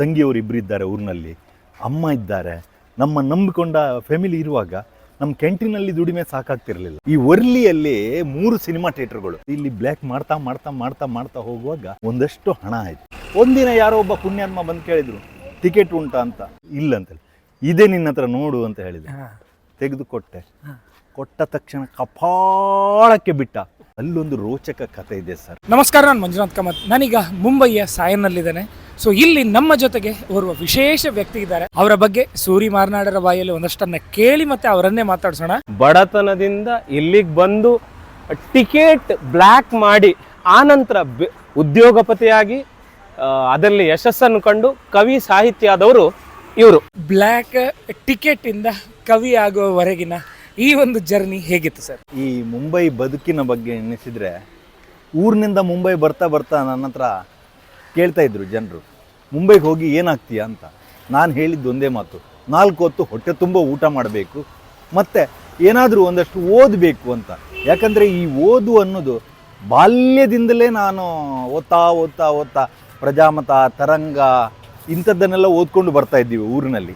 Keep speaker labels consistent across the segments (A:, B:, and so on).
A: ತಂಗಿಯವರು ಇಬ್ಬರು ಇದ್ದಾರೆ ಊರಿನಲ್ಲಿ ಅಮ್ಮ ಇದ್ದಾರೆ. ನಮ್ಮ ನಂಬಿಕೊಂಡ ಫ್ಯಾಮಿಲಿ ಇರುವಾಗ ನಮ್ಮ ಕ್ಯಾಂಟೀನಲ್ಲಿ ದುಡಿಮೆ ಸಾಕಾಗ್ತಿರ್ಲಿಲ್ಲ. ಈ ವರ್ಲಿಯಲ್ಲಿ ಮೂರು ಸಿನಿಮಾ ಥಿಯೇಟರ್ಗಳು ಇಲ್ಲಿ ಬ್ಲ್ಯಾಕ್ ಮಾಡ್ತಾ ಮಾಡ್ತಾ ಮಾಡ್ತಾ ಮಾಡ್ತಾ ಹೋಗುವಾಗ ಒಂದಷ್ಟು ಹಣ ಆಯ್ತು. ಒಂದಿನ ಯಾರೋ ಒಬ್ಬ ಪುಣ್ಯಾತ್ಮ ಬಂದು ಕೇಳಿದ್ರು ಟಿಕೆಟ್ ಉಂಟಾ ಅಂತ? ಇಲ್ಲ ಅಂತೇಳಿ ಇದೇ ನಿನ್ನ ಹತ್ರ ನೋಡು ಅಂತ ಹೇಳಿದೆ. ತೆಗೆದು ಕೊಟ್ಟೆ. ಕೊಟ್ಟ ತಕ್ಷಣ ಕಪಾಳಕ್ಕೆ ಬಿಟ್ಟ. ಅಲ್ಲೊಂದು ರೋಚಕ ಕಥೆ ಇದೆ ಸರ್.
B: ನಮಸ್ಕಾರ ನಾನು ಮಂಜುನಾಥ್ ಕಾಮತ್. ನಾನೀಗ ಮುಂಬಯಿಯ ಸಾಯನ್ನಲ್ಲಿದ್ದೇನೆ ಸೊ ಇಲ್ಲಿ ನಮ್ಮ ಜೊತೆಗೆ ಓರ್ವ ವಿಶೇಷ ವ್ಯಕ್ತಿ ಇದ್ದಾರೆ. ಅವರ ಬಗ್ಗೆ ಸೂರಿ ಮಾರ್ನಾಡರ ಬಾಯಲ್ಲಿ ಒಂದಷ್ಟನ್ನ ಕೇಳಿ ಮತ್ತೆ ಅವರನ್ನೇ ಮಾತಾಡ್ಸೋಣ.
C: ಬಡತನದಿಂದ ಇಲ್ಲಿಗೆ ಬಂದು ಟಿಕೆಟ್ ಬ್ಲ್ಯಾಕ್ ಮಾಡಿ ಆನಂತರ ಉದ್ಯೋಗಪತಿಯಾಗಿ ಅದರಲ್ಲಿ ಯಶಸ್ಸನ್ನು ಕಂಡು ಕವಿ ಸಾಹಿತ್ಯ ಆದವರು ಇವರು.
B: ಬ್ಲ್ಯಾಕ್ ಟಿಕೆಟ್ ಇಂದ ಕವಿ ಆಗುವವರೆಗಿನ ಈ ಒಂದು ಜರ್ನಿ ಹೇಗಿತ್ತು ಸರ್?
A: ಈ ಮುಂಬೈ ಬದುಕಿನ ಬಗ್ಗೆ ಎನಿಸಿದ್ರೆ ಊರಿನಿಂದ ಮುಂಬೈ ಬರ್ತಾ ಬರ್ತಾ ನನ್ನ ಹತ್ರ ಕೇಳ್ತಾ ಇದ್ರು ಜನರು. ಮುಂಬೈಗೆ ಹೋಗಿ ಏನಾಗ್ತೀಯಾ ಅಂತ. ನಾನು ಹೇಳಿದ್ದು ಒಂದೇ ಮಾತು. ನಾಲ್ಕು ಹೊತ್ತು ಹೊಟ್ಟೆ ತುಂಬ ಊಟ ಮಾಡಬೇಕು, ಮತ್ತು ಏನಾದರೂ ಒಂದಷ್ಟು ಓದಬೇಕು ಅಂತ. ಯಾಕಂದರೆ ಈ ಓದು ಅನ್ನೋದು ಬಾಲ್ಯದಿಂದಲೇ ನಾನು ಓದ್ತಾ ಓದ್ತಾ ಓದ್ತಾ ಪ್ರಜಾಮತ, ತರಂಗ ಇಂಥದ್ದನ್ನೆಲ್ಲ ಓದ್ಕೊಂಡು ಬರ್ತಾ ಇದ್ದೀವಿ ಊರಿನಲ್ಲಿ.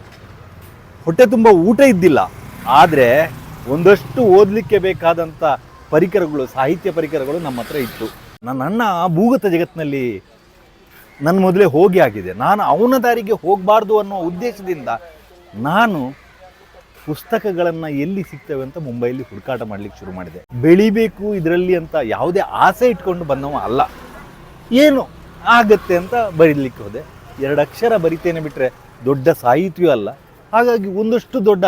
A: ಹೊಟ್ಟೆ ತುಂಬ ಊಟ ಇದ್ದಿಲ್ಲ. ಆದರೆ ಒಂದಷ್ಟು ಓದಲಿಕ್ಕೆ ಬೇಕಾದಂಥ ಪರಿಕರಗಳು, ಸಾಹಿತ್ಯ ಪರಿಕರಗಳು ನಮ್ಮ ಹತ್ರ ಇತ್ತು. ನನ್ನ ಅಣ್ಣ ಭೂಗತ ಜಗತ್ತಿನಲ್ಲಿ ನನ್ನ ಮೊದಲೇ ಹೋಗಿ ಆಗಿದೆ. ನಾನು ಅವನ ದಾರಿಗೆ ಹೋಗಬಾರ್ದು ಅನ್ನೋ ಉದ್ದೇಶದಿಂದ ನಾನು ಪುಸ್ತಕಗಳನ್ನು ಎಲ್ಲಿ ಸಿಗ್ತವೆ ಅಂತ ಮುಂಬೈಲಿ ಹುಡುಕಾಟ ಮಾಡಲಿಕ್ಕೆ ಶುರು ಮಾಡಿದೆ. ಬೆಳಿಬೇಕು ಇದರಲ್ಲಿ ಅಂತ ಯಾವುದೇ ಆಸೆ ಇಟ್ಕೊಂಡು ಬಂದವ ಅಲ್ಲ. ಏನು ಆಗತ್ತೆ ಅಂತ ಬರೀಲಿಕ್ಕೆ ಹೋದೆ. ಎರಡು ಅಕ್ಷರ ಬರಿತೇನೆ ಬಿಟ್ಟರೆ ದೊಡ್ಡ ಸಾಹಿತಿಯೂ ಅಲ್ಲ. ಹಾಗಾಗಿ ಒಂದಷ್ಟು ದೊಡ್ಡ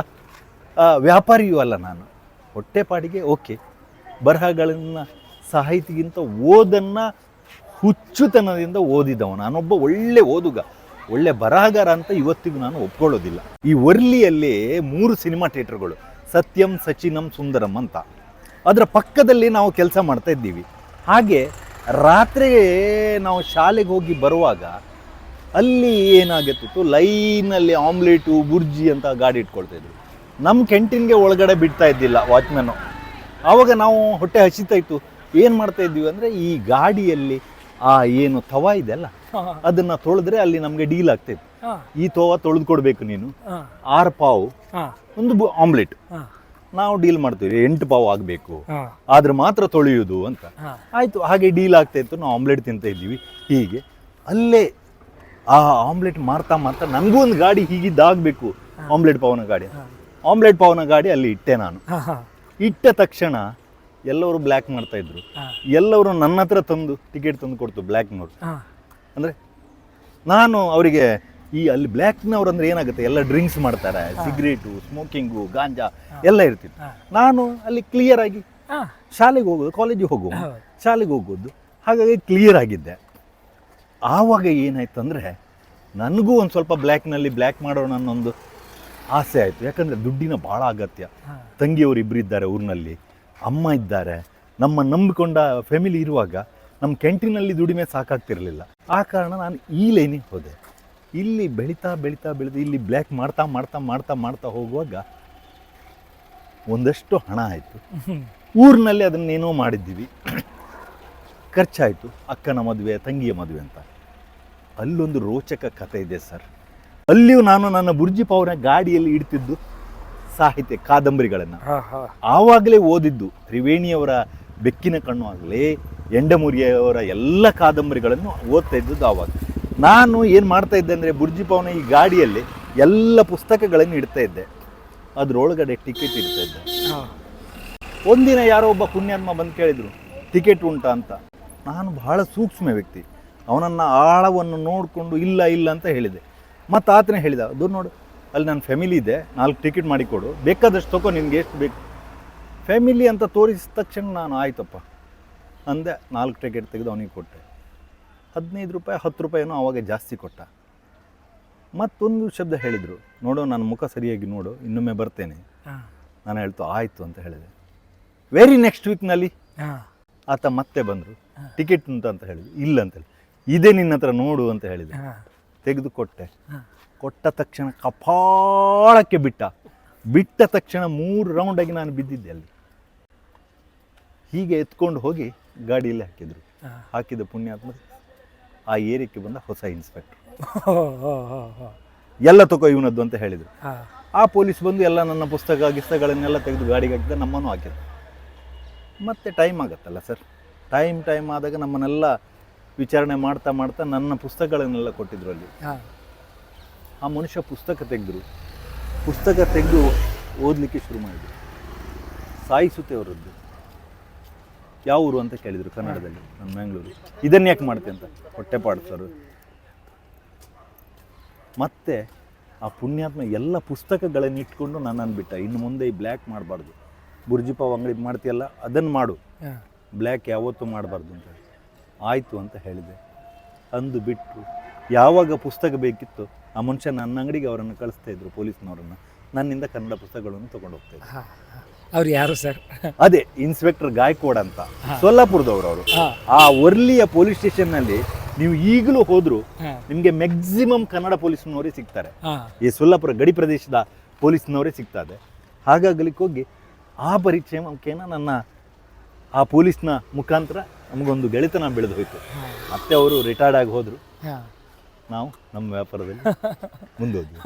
A: ವ್ಯಾಪಾರಿಯೂ ಅಲ್ಲ ನಾನು. ಹೊಟ್ಟೆಪಾಡಿಗೆ ಓಕೆ. ಬರಹಗಳನ್ನು, ಸಾಹಿತಿಗಿಂತ ಓದನ್ನು ಹುಚ್ಚುತನದಿಂದ ಓದಿದವ. ನಾನೊಬ್ಬ ಒಳ್ಳೆ ಓದುಗ, ಒಳ್ಳೆ ಬರಹಗಾರ ಅಂತ ಇವತ್ತಿಗೂ ನಾನು ಒಪ್ಕೊಳ್ಳೋದಿಲ್ಲ. ಈ ವರ್ಲಿಯಲ್ಲಿ ಮೂರು ಸಿನಿಮಾ ಥಿಯೇಟರ್ಗಳು, ಸತ್ಯಂ, ಸಚಿನಂ, ಸುಂದರಂ ಅಂತ. ಅದರ ಪಕ್ಕದಲ್ಲಿ ನಾವು ಕೆಲಸ ಮಾಡ್ತಾ ಇದ್ದೀವಿ. ಹಾಗೆ ರಾತ್ರಿ ನಾವು ಶಾಲೆಗೆ ಹೋಗಿ ಬರುವಾಗ ಅಲ್ಲಿ ಏನಾಗುತ್ತಿತ್ತು? ಲೈನಲ್ಲಿ ಆಮ್ಲೆಟು, ಬುರ್ಜಿ ಅಂತ ಗಾಡಿ ಇಟ್ಕೊಳ್ತಾ ಇದ್ರು. ನಮ್ಮ ಕೆಂಟೀನ್ಗೆ ಒಳಗಡೆ ಬಿಡ್ತಾ ಇದ್ದಿಲ್ಲ ವಾಚ್ಮ್ಯಾನು. ಆವಾಗ ನಾವು ಹೊಟ್ಟೆ ಹಸಿತಾ ಇತ್ತು. ಏನು ಮಾಡ್ತಾ ಇದ್ವಿ ಅಂದರೆ ಈ ಗಾಡಿಯಲ್ಲಿ ಆ ಏನು ತವ ಇದೆಯಲ್ಲ ಅದನ್ನ ತೊಳೆದ್ರೆ ಅಲ್ಲಿ ನಮಗೆ ಡೀಲ್ ಆಗ್ತೈತೆ. ಈ ತೋವ ತೊಳೆದು ಕೊಡ್ಬೇಕು ನೀನು ಆರು ಪಾವು ಒಂದು ಆಮ್ಲೆಟ್. ನಾವು ಡೀಲ್ ಮಾಡ್ತೀವಿ ಎಂಟು ಪಾವ್ ಆಗಬೇಕು. ಆದ್ರೆ ಮಾತ್ರ ತೊಳೆಯುವುದು ಅಂತ. ಆಯ್ತು ಹಾಗೆ ಡೀಲ್ ಆಗ್ತಾ ಇತ್ತು ನಾವು ಆಮ್ಲೆಟ್ ತಿಂತ ಇದ್ದೀವಿ. ಹೀಗೆ ಅಲ್ಲೇ ಆ ಆಮ್ಲೆಟ್ ಮಾರ್ತಾ ಮಾರ್ತಾ ನನಗೂ ಒಂದು ಗಾಡಿ ಹೀಗಿದ್ದಾಗಬೇಕು ಆಮ್ಲೆಟ್ ಪಾವನ ಗಾಡಿ ಆಮ್ಲೆಟ್ ಪಾವನ ಗಾಡಿ ಅಲ್ಲಿ ಇಟ್ಟೆ ನಾನು. ಇಟ್ಟ ತಕ್ಷಣ ಎಲ್ಲವರು ಬ್ಲ್ಯಾಕ್ ಮಾಡ್ತಾ ಇದ್ರು. ಎಲ್ಲವರು ನನ್ನ ಹತ್ರ ತಂದು ಟಿಕೆಟ್ ತಂದು ಕೊಡ್ತು ಬ್ಲ್ಯಾಕ್ನವ್ರು ಅಂದರೆ ನಾನು ಅವರಿಗೆ ಈ ಅಲ್ಲಿ ಬ್ಲ್ಯಾಕ್ನವ್ರು ಅಂದ್ರೆ ಏನಾಗುತ್ತೆ? ಎಲ್ಲ ಡ್ರಿಂಕ್ಸ್ ಮಾಡ್ತಾರೆ ಸಿಗರೇಟು ಸ್ಮೋಕಿಂಗು ಗಾಂಜಾ ಎಲ್ಲ ಇರ್ತಿತ್ತು. ನಾನು ಅಲ್ಲಿ ಕ್ಲಿಯರ್ ಆಗಿ ಶಾಲೆಗೆ ಹೋಗೋದು ಕಾಲೇಜಿಗೆ ಹೋಗೋದು ಶಾಲೆಗೆ ಹೋಗೋದು. ಹಾಗಾಗಿ ಕ್ಲಿಯರ್ ಆಗಿದ್ದೆ. ಆವಾಗ ಏನಾಯ್ತು ಅಂದರೆ ನನಗೂ ಒಂದು ಸ್ವಲ್ಪ ಬ್ಲ್ಯಾಕ್ನಲ್ಲಿ ಬ್ಲ್ಯಾಕ್ ಮಾಡೋಣ ಅನ್ನೊಂದು ಆಸೆ ಆಯಿತು. ಯಾಕಂದರೆ ದುಡ್ಡಿನ ಭಾಳ ಅಗತ್ಯ. ತಂಗಿಯವರು ಇಬ್ಬರು ಇದ್ದಾರೆ ಊರಿನಲ್ಲಿ. ಅಮ್ಮ ಇದ್ದಾರೆ, ನಮ್ಮ ನಂಬಿಕೊಂಡ ಫ್ಯಾಮಿಲಿ ಇರುವಾಗ ನಮ್ಮ ಕ್ಯಾಂಟೀನಲ್ಲಿ ದುಡಿಮೆ ಸಾಕಾಗ್ತಿರಲಿಲ್ಲ. ಆ ಕಾರಣ ನಾನು ಈ ಲೈನಿಗೆ ಹೋದೆ. ಇಲ್ಲಿ ಬೆಳೀತಾ ಬೆಳೀತಾ ಬೆಳೀತಾ ಇಲ್ಲಿ ಬ್ಲ್ಯಾಕ್ ಮಾಡ್ತಾ ಮಾಡ್ತಾ ಮಾಡ್ತಾ ಮಾಡ್ತಾ ಹೋಗುವಾಗ ಒಂದಷ್ಟು ಹಣ ಆಯಿತು. ಊರಿನಲ್ಲಿ ಅದನ್ನೇನೋ ಮಾಡಿದ್ದೀವಿ. ಖರ್ಚಾಯಿತು. ಅಕ್ಕನ ಮದುವೆ, ತಂಗಿಯ ಮದುವೆ ಅಂತ. ಅಲ್ಲೊಂದು ರೋಚಕ ಕಥೆ ಇದೆ ಸರ್. ಅಲ್ಲಿಯೂ ನಾನು ನನ್ನ ಬುರ್ಜಿ ಅವರ ಗಾಡಿಯಲ್ಲಿ ಇಡ್ತಿದ್ದು ಸಾಹಿತ್ಯ ಕಾದಂಬರಿಗಳನ್ನು. ಆವಾಗಲೇ ಓದಿದ್ದು ತ್ರಿವೇಣಿಯವರ ಬೆಕ್ಕಿನ ಕಣ್ಣು ಆಗಲಿ ಎಂಡಮುರಿಯವರ ಎಲ್ಲ ಕಾದಂಬರಿಗಳನ್ನು ಓದ್ತಾ ಇದ್ದದ್ದು ಆವಾಗ. ನಾನು ಏನು ಮಾಡ್ತಾ ಇದ್ದೆ ಅಂದರೆ ಬುರ್ಜಿ ಪವನ ಈ ಗಾಡಿಯಲ್ಲಿ ಎಲ್ಲ ಪುಸ್ತಕಗಳನ್ನು ಇಡ್ತಾ ಇದ್ದೆ. ಅದರೊಳಗಡೆ ಟಿಕೆಟ್ ಇಡ್ತಾ ಇದ್ದೆ. ಒಂದಿನ ಯಾರೋ ಒಬ್ಬ ಪುಣ್ಯಾತ್ಮ ಬಂದು ಕೇಳಿದರು ಟಿಕೆಟ್ ಉಂಟಾ ಅಂತ. ನಾನು ಬಹಳ ಸೂಕ್ಷ್ಮ ವ್ಯಕ್ತಿ. ಅವನನ್ನು ಆಳವನ್ನು ನೋಡಿಕೊಂಡು ಇಲ್ಲ ಇಲ್ಲ ಅಂತ ಹೇಳಿದೆ. ಮತ್ತು ಆತನೇ ಹೇಳಿದ ಅದು ನೋಡು ಅಲ್ಲಿ ನನ್ನ ಫ್ಯಾಮಿಲಿ ಇದೆ ನಾಲ್ಕು ಟಿಕೆಟ್ ಮಾಡಿಕೊಡು ಬೇಕಾದಷ್ಟು ತಗೋ ನಿನಗೆ ಎಷ್ಟು ಬೇಕು. ಫ್ಯಾಮಿಲಿ ಅಂತ ತೋರಿಸಿದ ತಕ್ಷಣ ನಾನು ಆಯ್ತಪ್ಪ. ಅಂದೆ ನಾಲ್ಕು ಟಿಕೆಟ್ ತೆಗೆದು ಅವನಿಗೆ ಕೊಟ್ಟೆ. ಹದಿನೈದು ರೂಪಾಯಿ ಹತ್ತು ರೂಪಾಯಿನೂ ಆವಾಗ ಜಾಸ್ತಿ ಕೊಟ್ಟ. ಮತ್ತೊಂದು ಶಬ್ದ ಹೇಳಿದರು. ನೋಡು ನನ್ನ ಮುಖ ಸರಿಯಾಗಿ ನೋಡು ಇನ್ನೊಮ್ಮೆ ಬರ್ತೇನೆ. ನಾನು ಹೇಳ್ತು ಆಯಿತು ಅಂತ ಹೇಳಿದೆ. ವೆರಿ ನೆಕ್ಸ್ಟ್ ವೀಕ್ನಲ್ಲಿ ಆತ ಮತ್ತೆ ಬಂದರು. ಟಿಕೆಟ್ ಅಂತ ಅಂತ ಹೇಳಿದ್ರು. ಇಲ್ಲ ಅಂತ ಹೇಳಿ ಇದೇ ನಿನ್ನ ಹತ್ರ ನೋಡು ಅಂತ ಹೇಳಿದೆ. ತೆಗೆದು ಕೊಟ್ಟೆ. ಕೊಟ್ಟ ತಕ್ಷಣ ಕಪಾಳಕ್ಕೆ ಬಿಟ್ಟ. ಬಿಟ್ಟ ತಕ್ಷಣ ಮೂರು ರೌಂಡಾಗಿ ನಾನು ಬಿದ್ದಿದ್ದೆ ಅಲ್ಲಿ. ಹೀಗೆ ಎತ್ಕೊಂಡು ಹೋಗಿ ಗಾಡಿಯಲ್ಲಿ ಹಾಕಿದರು. ಹಾಕಿದ ಪುಣ್ಯಾತ್ಮ ಆ ಏರಿಯಾಕ್ಕೆ ಬಂದ ಹೊಸ ಇನ್ಸ್ಪೆಕ್ಟರ್ ಎಲ್ಲ ತಗೋ ಇವನದ್ದು ಅಂತ ಹೇಳಿದರು. ಆ ಪೊಲೀಸ್ ಬಂದು ಎಲ್ಲ ನನ್ನ ಪುಸ್ತಕ ಗಿಸ್ತಗಳನ್ನೆಲ್ಲ ತೆಗೆದು ಗಾಡಿಗೆ ಹಾಕಿದ ನಮ್ಮನ್ನು ಹಾಕಿದ್ರು. ಮತ್ತೆ ಟೈಮ್ ಆಗುತ್ತಲ್ಲ ಸರ್ ಟೈಮ್ ಟೈಮ್ ಆದಾಗ ನಮ್ಮನ್ನೆಲ್ಲ ವಿಚಾರಣೆ ಮಾಡ್ತಾ ಮಾಡ್ತಾ ನನ್ನ ಪುಸ್ತಕಗಳನ್ನೆಲ್ಲ ಕೊಟ್ಟಿದ್ರು ಅಲ್ಲಿ. ಆ ಮನುಷ್ಯ ಪುಸ್ತಕ ತೆಗೆದ್ರು. ಪುಸ್ತಕ ತೆಗೆದು ಓದಲಿಕ್ಕೆ ಶುರು ಮಾಡಿದ್ರು. ಸಾಯಿಸುತ್ತೆ ಅವರದ್ದು. ಯಾವ ಊರು ಅಂತ ಕೇಳಿದರು ಕನ್ನಡದಲ್ಲಿ ನಮ್ಮ ಮ್ಯಾಂಗ್ಳೂರು. ಇದನ್ನು ಯಾಕೆ ಮಾಡ್ತೆ ಅಂತ? ಹೊಟ್ಟೆ ಪಾಡ್ತಾರೆ ಮತ್ತೆ ಆ ಪುಣ್ಯಾತ್ಮ ಎಲ್ಲ ಪುಸ್ತಕಗಳನ್ನು ಇಟ್ಕೊಂಡು ನನ್ನನ್ನು ಬಿಟ್ಟ. ಇನ್ನು ಮುಂದೆ ಈ ಬ್ಲ್ಯಾಕ್ ಮಾಡಬಾರ್ದು. ಬುರ್ಜಿಪಾವ್ ಅಂಗಡಿ ಮಾಡ್ತೀಯಲ್ಲ ಅದನ್ನು ಮಾಡು. ಬ್ಲ್ಯಾಕ್ ಯಾವತ್ತೂ ಮಾಡಬಾರ್ದು ಅಂತ ಆಯಿತು ಅಂತ ಹೇಳಿದೆ. ಅಂದು ಬಿಟ್ಟು ಯಾವಾಗ ಪುಸ್ತಕ ಬೇಕಿತ್ತು ಆ ಮನುಷ್ಯ ನನ್ನ ಅಂಗಡಿಗೆ ಅವರನ್ನು ಕಳಿಸ್ತಾ ಇದ್ರು ಪೊಲೀಸ್ನವರನ್ನ. ನನ್ನಿಂದ ಕನ್ನಡ ಪುಸ್ತಕಗಳನ್ನು ತಗೊಂಡು ಹೋಗ್ತಾ ಇದ್ರು.
B: ಅವ್ರು ಯಾರು ಸರ್?
A: ಅದೇ ಇನ್ಸ್ಪೆಕ್ಟರ್ ಗಾಯಕ್ವಾಡ್ ಅಂತ. ಸೊಲ್ಲಾಪುರದವರು ಅವರು. ಆ ವರ್ಲಿಯ ಪೊಲೀಸ್ ಸ್ಟೇಷನ್ನಲ್ಲಿ ನೀವು ಈಗಲೂ ಹೋದ್ರು ನಿಮ್ಗೆ ಮ್ಯಾಕ್ಸಿಮಮ್ ಕನ್ನಡ ಪೊಲೀಸ್ನವರೇ ಸಿಗ್ತಾರೆ. ಈ ಸೊಲ್ಲಾಪುರ ಗಡಿ ಪ್ರದೇಶದ ಪೊಲೀಸ್ನವರೇ ಸಿಗ್ತದೆ ಹಾಗಾಗಲಿಕ್ಕೆ ಹೋಗಿ ಆ ಪರೀಕ್ಷೆ ಮುಖೇನ ನನ್ನ ಆ ಪೊಲೀಸ್ನ ಮುಖಾಂತರ ನಮಗೊಂದು ಗೆಳೆತನ ಬೆಳೆದು ಹೋಯ್ತು ಮತ್ತೆ ಅವರು ರಿಟೈರ್ಡ್ ಆಗಿ ಹೋದರು. ನಾವು ನಮ್ಮ ವ್ಯಾಪಾರದಲ್ಲಿ ಮುಂದೋದ್ವಿ